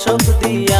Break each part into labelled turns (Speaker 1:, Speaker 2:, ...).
Speaker 1: শক্তি দিয়া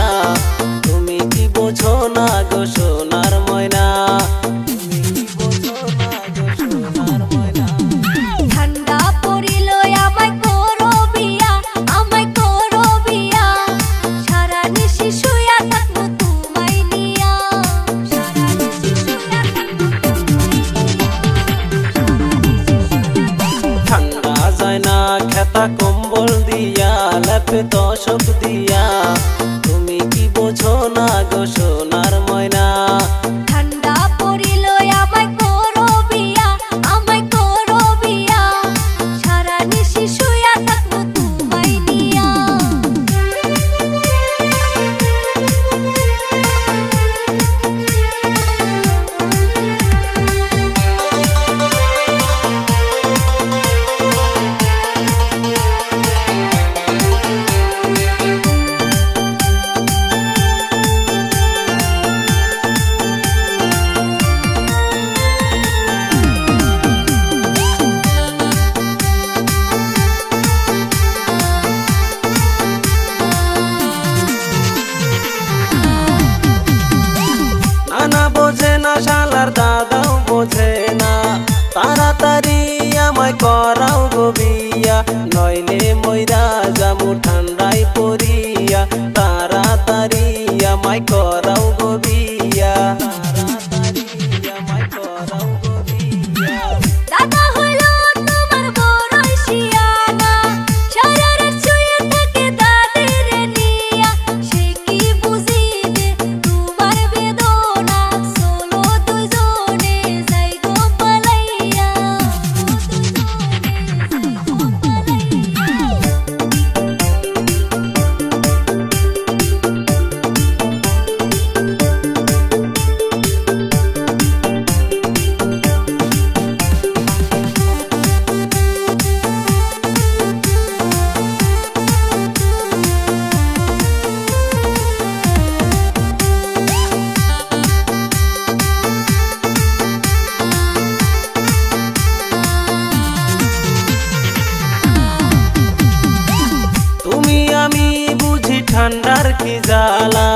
Speaker 1: ঠান্ডার কি জ্বালা?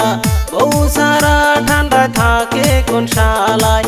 Speaker 1: বউ সারা ঠান্ডা থাকে কোন শালায়?